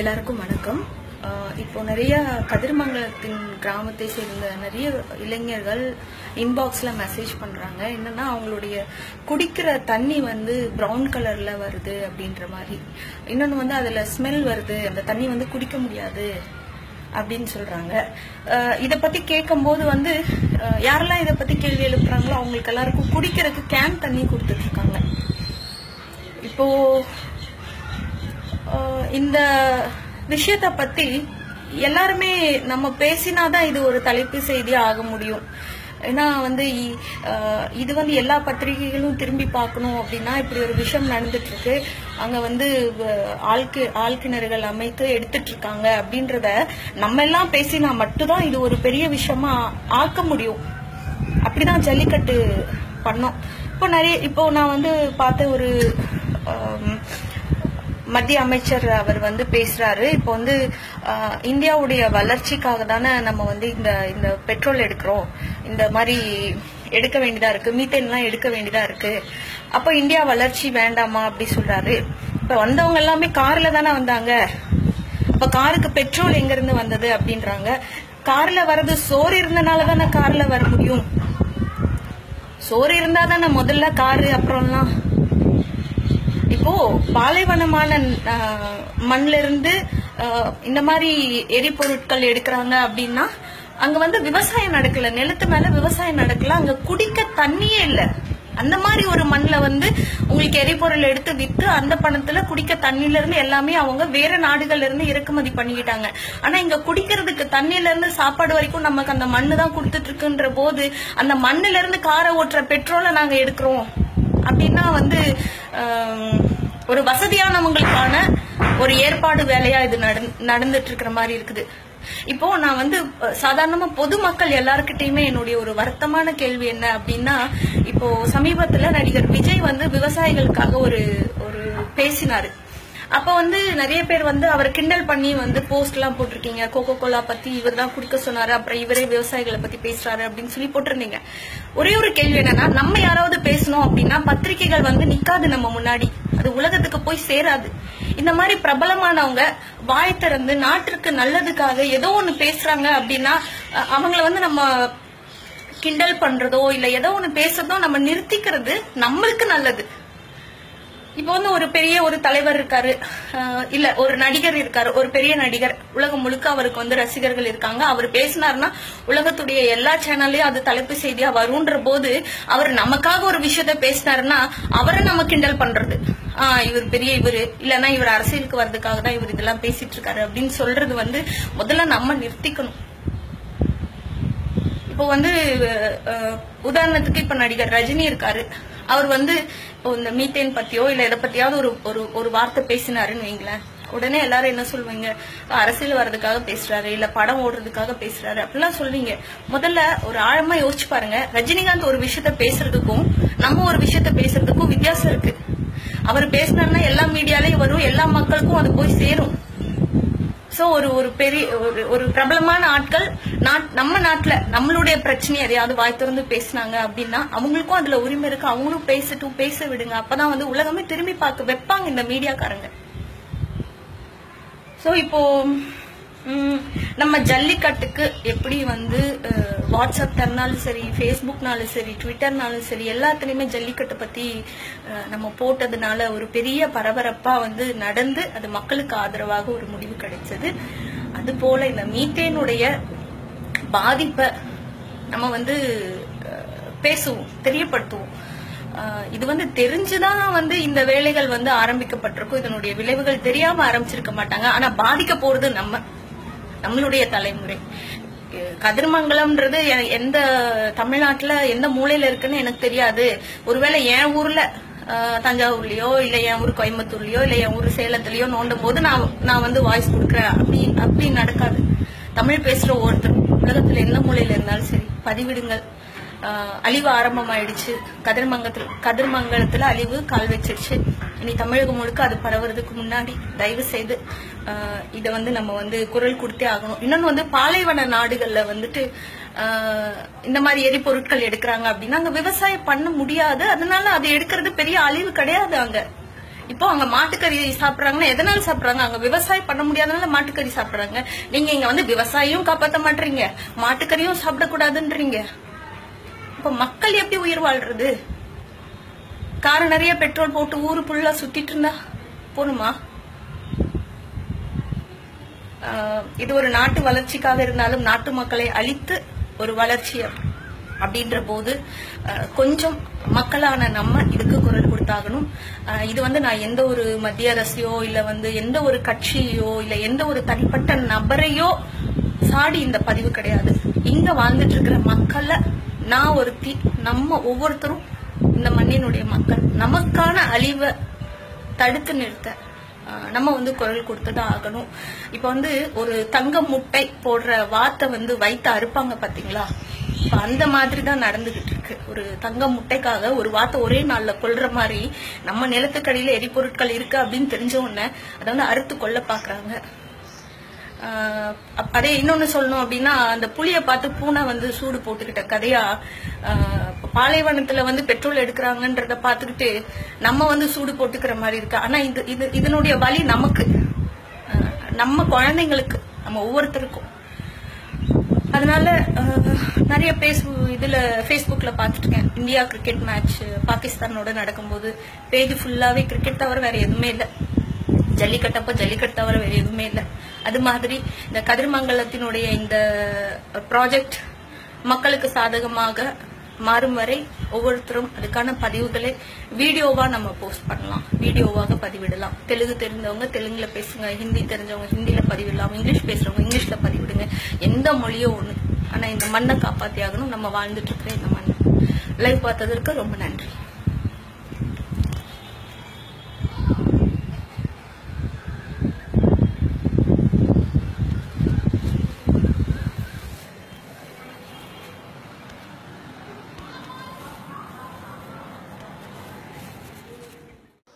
எல்லாருக்கும் வணக்கம். இப்போ நிறைய கதிர்மங்கலத்தின் கிராமத்தை சேர்ந்த நிறைய இளைஞர்கள் இன்பாக்ஸில் மெசேஜ் பண்ணுறாங்க என்னன்னா அவங்களுடைய குடிக்கிற தண்ணி வந்து ப்ரௌன் கலரில் வருது அப்படின்ற மாதிரி. இன்னொன்று வந்து அதில் ஸ்மெல் வருது. அந்த தண்ணி வந்து குடிக்க முடியாது. அப்படின்னு சொல்றாங்க. இதை பத்தி கேட்கும்போது வந்து யாரெல்லாம் இதை பத்தி கேள்வி எழுப்புறாங்களோ அவங்களுக்கு எல்லாருக்கும் குடிக்கிறதுக்கு கேன் தண்ணி கொடுத்துட்டு இருக்காங்க இப்போ இந்த விஷயத்த பத்தி எல்லாருமே நம்ம பேசினாதான் இது ஒரு தலைப்பு செய்தியா ஆக முடியும். ஏன்னா வந்து இ- இது வந்து எல்லா பத்திரிகைகளும் திரும்பி பார்க்கணும் அப்படின்னா இப்படி ஒரு விஷயம் நடந்துட்டு இருக்கு அங்க வந்து வ- ஆழ்கி ஆழ்கிணறுகள் அமைத்து எடுத்துட்டு இருக்காங்க அப்படின்றத நம்ம எல்லாம் பேசினா மட்டும்தான் இது ஒரு பெரிய விஷயமா ஆக்க முடியும். அப்படிதான் ஜல்லிக்கட்டு பண்ணோம். இப்போ நிறைய இப்போ நான் வந்து பார்த்த ஒரு மத்திய அமைச்சர் அவர் வந்து பேசுறாரு. இப்போ வந்து இந்தியாவுடைய வளர்ச்சிக்காக தானே நம்ம வந்து இந்த இந்த பெட்ரோல் எடுக்கிறோம். இந்த மாதிரி எடுக்க வேண்டியதா இருக்கு. மீத்தேன்லாம் எடுக்க வேண்டியதா இருக்கு. அப்போ இந்தியா வளர்ச்சி வேண்டாமா அப்படி சொல்றாரு. இப்ப வந்தவங்க எல்லாமே கார்ல தானே வந்தாங்க. அப்ப காருக்கு பெட்ரோல் எங்க இருந்து வந்தது அப்படின்றாங்க. கார்ல வர்றது சோறு இருந்தனால தானே கார்ல வர முடியும். சோறு இருந்தா தானே முதல்ல காரு அப்புறம்லாம் இப்போ பாலைவனமான மண்ல இருந்து இந்த மாதிரி எரிபொருட்கள் எடுக்கிறாங்க அப்படின்னா அங்க வந்து விவசாயம் நடக்கல. நிலத்து மேல விவசாயம் நடக்கல. அங்க குடிக்க தண்ணியே இல்ல. அந்த மாதிரி ஒரு மண்ணில் வந்து உங்களுக்கு எரிபொருள் எடுத்து விற்று அந்த பணத்துல குடிக்க தண்ணியிலேருந்து இருந்து எல்லாமே அவங்க வேற நாடுகள்ல இருந்து இறக்குமதி பண்ணிக்கிட்டாங்க. ஆனா இங்க குடிக்கிறதுக்கு தண்ணியிலேருந்து இருந்து சாப்பாடு வரைக்கும் நமக்கு அந்த மண்ணு தான் கொடுத்துட்டு இருக்குன்ற போது அந்த மண்ணுல இருந்து காரை ஓட்டுற பெட்ரோலை நாங்க எடுக்கிறோம். அப்படின்னா வந்து ஒரு வசதியானவங்களுக்கான ஒரு ஏற்பாடு வேலையா இது நடந்- நடந்துட்டு இருக்கிற மாதிரி இருக்குது. இப்போ நான் வந்து சாதாரணமா பொதுமக்கள் எல்லார்கிட்டயுமே என்னுடைய ஒரு வருத்தமான கேள்வி என்ன அப்படின்னா இப்போ சமீபத்துல நடிகர் விஜய் வந்து விவசாயிகளுக்காக ஒரு ஒரு பேசினாரு. அப்ப வந்து நிறைய பேர் வந்து அவர் கிண்டல் பண்ணி வந்து போஸ்ட் எல்லாம் போட்டிருக்கீங்க. கோகோ கோலா பத்தி இவர் தான் குடிக்க சொன்னாரு. அப்புறம் இவரே விவசாயிகளை பத்தி பேசுறாரு அப்படின்னு சொல்லி போட்டிருந்தீங்க. ஒரே ஒரு கேள்வி என்னன்னா நம்ம யாராவது பேசணும் அப்படின்னா பத்திரிகைகள் வந்து நிக்காது நம்ம முன்னாடி. அது உலகத்துக்கு போய் சேராது. இந்த மாதிரி பிரபலமானவங்க வாய் திறந்து நாட்டிற்கு நல்லதுக்காக ஏதோ ஒண்ணு பேசுறாங்க அப்படின்னா அவங்கள வந்து நம்ம கிண்டல் பண்றதோ இல்ல ஏதோ ஒண்ணு பேசுறதோ நம்ம நிறுத்திக்கிறது நம்மளுக்கு நல்லது. இப்போ வந்து ஒரு பெரிய ஒரு தலைவர் இருக்காரு. இல்ல ஒரு நடிகர் இருக்காரு. ஒரு பெரிய நடிகர். உலகம் முழுக்க அவருக்கு வந்து ரசிகர்கள் இருக்காங்க. அவர் பேசினார்னா உலகத்துடைய எல்லா சேனல்லையும் அது தலைப்பு செய்தியா வரும்ன்ற போது அவர் நமக்காக ஒரு விஷயத்த பேசினாருன்னா அவரை நம்ம கிண்டல் பண்றது. ஆஹ் இவர் பெரிய இவரு. இல்லைன்னா இவர் அரசியலுக்கு வர்றதுக்காக தான் இவர் இதெல்லாம் பேசிட்டு இருக்காரு அப்படின்னு சொல்றது வந்து முதல்ல நம்ம நிறுத்திக்கணும். இப்போ வந்து உதாரணத்துக்கு இப்ப நடிகர் ரஜினி இருக்காரு. அவர் வந்து இப்போ இந்த மீத்தேன் பத்தியோ இல்ல எதை பத்தியாவது ஒரு ஒரு ஒரு வார்த்தை பேசினாருன்னு வைங்களேன். உடனே எல்லாரும் என்ன சொல்லுவீங்க? அரசியல் வர்றதுக்காக பேசுறாரு இல்ல படம் ஓடுறதுக்காக பேசுறாரு அப்படிலாம் சொல்றீங்க முதல்ல ஒரு ஆழமா யோசிச்சு பாருங்க. ரஜினிகாந்த் ஒரு விஷயத்த பேசுறதுக்கும் நம்ம ஒரு விஷயத்த பேசுறதுக்கும் வித்தியாசம் இருக்கு. அவர் பேசினாருன்னா எல்லா மீடியாலையும் வரும் எல்லா மக்களுக்கும் அது போய் சேரும். ஸோ ஒரு ஒரு பெரிய ஒரு ஒரு பிரபலமான ஆட்கள் நாட் நம்ம நாட்டில் நம்மளுடைய பிரச்சனையை எதையாவது வாய் திறந்து பேசினாங்க அப்படின்னா அவங்களுக்கும் அதுல உரிமை இருக்கு. அவங்களும் பேசட்டும் பேச விடுங்க. அப்பதான் வந்து உலகமே திரும்பி பார்க்க வைப்பாங்க இந்த மீடியாக்காரங்க. ஸோ இப்போ நம்ம ஜல்லிக்கட்டுக்கு எப்படி வந்து வாட்ஸ்அப் தரனாலும் சரி ஃபேஸ்புக்னாலும் சரி ட்விட்டர்னாலும் சரி எல்லாத்துலேயுமே ஜல்லிக்கட்டு பற்றி நம்ம போட்டதுனால ஒரு பெரிய பரபரப்பாக வந்து நடந்து அது மக்களுக்கு ஆதரவாக ஒரு முடிவு கிடைச்சது. அதுபோல் இந்த மீத்தேனுடைய பாதிப்பை நம்ம வந்து பேசுவோம் தெரியப்படுத்துவோம். இது வந்து தெரிஞ்சுதான் வந்து இந்த வேலைகள் வந்து ஆரம்பிக்கப்பட்டிருக்கும். இதனுடைய விளைவுகள் தெரியாம ஆரம்பிச்சிருக்க மாட்டாங்க. ஆனா பாதிக்க போறது நம்ம நம்மளுடைய தலைமுறை. கதிர்மங்கலம்ன்றது எ- எந்த தமிழ்நாட்டுல எந்த மூலையில இருக்குன்னு எனக்கு தெரியாது. ஒருவேளை என் ஊர்ல தஞ்சாவூர்லயோ இல்ல என் ஊர் கோயம்புத்தூர்லயோ இல்ல என் ஊர் சேலத்துலயோ நோண்டும் போது நான் நான் வந்து வாய்ஸ் கொடுக்குறேன். அப்படி அப்படி நடக்காது. தமிழ் பேசுற ஒருத்தர் உலகத்துல எந்த மூலையில இருந்தாலும் சரி பதிவிடுங்கள். அழிவு ஆரம்பமாயிடுச்சு. கதிர்மங்கத்தில் கதிர்மங்கலத்தில் அழிவு கால் வச்சிருச்சு. இனி தமிழகம் முழுக்க அது பரவுறதுக்கு முன்னாடி தயவு செய்து இதை வந்து நம்ம வந்து குரல் கொடுத்தே ஆகணும். இன்னொன்று வந்து பாலைவன நாடுகளில் வந்துட்டு இந்த மாதிரி எரிபொருட்கள் எடுக்கிறாங்க அப்படின்னா அங்கே விவசாயம் பண்ண முடியாது. அதனால அது எடுக்கிறது பெரிய அழிவு கிடையாது அங்கே. இப்போ அங்க மாட்டுக்கறி சாப்பிடுறாங்கன்னா எதனால சாப்பிடுறாங்க? அங்க விவசாயம் பண்ண முடியாதனால மாட்டுக்கறி சாப்பிடுறாங்க. நீங்க இங்க வந்து விவசாயியும் காப்பாற்ற மாட்டீங்க. மாட்டுக்கறியும் சாப்பிடக்கூடாதுன்றீங்க. இப்ப மக்கள் எப்படி உயிர் வாழ்றது? கார் நிறைய பெட்ரோல் போட்டு ஊரு புள்ள சுத்திட்டு இருந்தா போணுமா? ஆஹ் இது ஒரு நாட்டு வளர்ச்சிக்காக இருந்தாலும் நாட்டு மக்களை அழித்து ஒரு வளர்ச்சி அப்படின்ற போது கொஞ்சம் மக்களான நம்ம இதுக்கு குரல் கொடுத்தாகணும். இது வந்து நான் எந்த ஒரு மத்திய அரசையோ இல்ல வந்து எந்த ஒரு கட்சியோ இல்ல எந்த ஒரு தனிப்பட்ட நபரையோ சாடி இந்த பதிவு கிடையாது. இங்க வாழ்ந்துட்டு இருக்கிற மக்களை நான் ஒருத்தி நம்ம ஒவ்வொருத்தரும் இந்த மண்ணினுடைய மக்கள். நமக்கான அழிவை தடுத்து நிறுத்த நம்ம வந்து குரல் கொடுத்துதான் ஆகணும். இப்ப வந்து ஒரு தங்க முட்டை போடுற வாத்தை வந்து வைத்து அறுப்பாங்க பாத்தீங்களா? இப்ப அந்த மாதிரி தான் நடந்துகிட்டு இருக்கு. ஒரு தங்க முட்டைக்காக ஒரு வாத்தை ஒரே நாள்ல கொள்ற மாதிரி நம்ம நிலத்துக்கடியில எரிபொருட்கள் இருக்கு அப்படின்னு தெரிஞ்ச உடனே அதை வந்து அறுத்து கொள்ள பாக்குறாங்க. அதே இன்னொன்னு சொல்லணும் அப்படின்னா அந்த புளிய பார்த்து பூனை வந்து சூடு போட்டுக்கிட்ட கதையா பாலைவனத்துல வந்து பெட்ரோல் எடுக்கிறாங்கன்றத பார்த்துக்கிட்டு நம்ம வந்து சூடு போட்டுக்கிற மாதிரி இருக்கு. ஆனா இது இது இதனுடைய வழி நமக்கு. நம்ம குழந்தைங்களுக்கு நம்ம ஒவ்வொருத்தருக்கும். அதனால நிறைய பேஸ் இதுல ஃபேஸ்புக்ல பார்த்துருக்கேன் இந்தியா கிரிக்கெட் மேட்ச் பாகிஸ்தானோட நடக்கும்போது பேஜ் ஃபுல்லாவே கிரிக்கெட் தவிர வேற எதுவுமே இல்லை. ஜல்லிக்கட்டப்போ ஜல்லிக்கட்டு தவிர வேற எதுவுமே இல்லை. அது மாதிரி இந்த கதிர்மங்கலத்தினுடைய இந்த ப்ராஜெக்ட் மக்களுக்கு சாதகமாக மாறும் வரை ஒவ்வொருத்தரும் அதுக்கான பதிவுகளை வீடியோவா நம்ம போஸ்ட் பண்ணலாம். வீடியோவாக பதிவிடலாம். தெலுங்கு தெரிஞ்சவங்க தெலுங்குல பேசுங்க ஹிந்தி தெரிஞ்சவங்க ஹிந்தியில பதிவிடலாம் இங்கிலீஷ் பேசுறவங்க இங்கிலீஷ்ல பதிவிடுங்க. எந்த மொழியோ ஒண்ணு. ஆனா இந்த மண்ணை காப்பாத்தி ஆகணும் நம்ம வாழ்ந்துட்டு இருக்கிற இந்த மண் லைவ் பார்த்ததற்கு ரொம்ப நன்றி.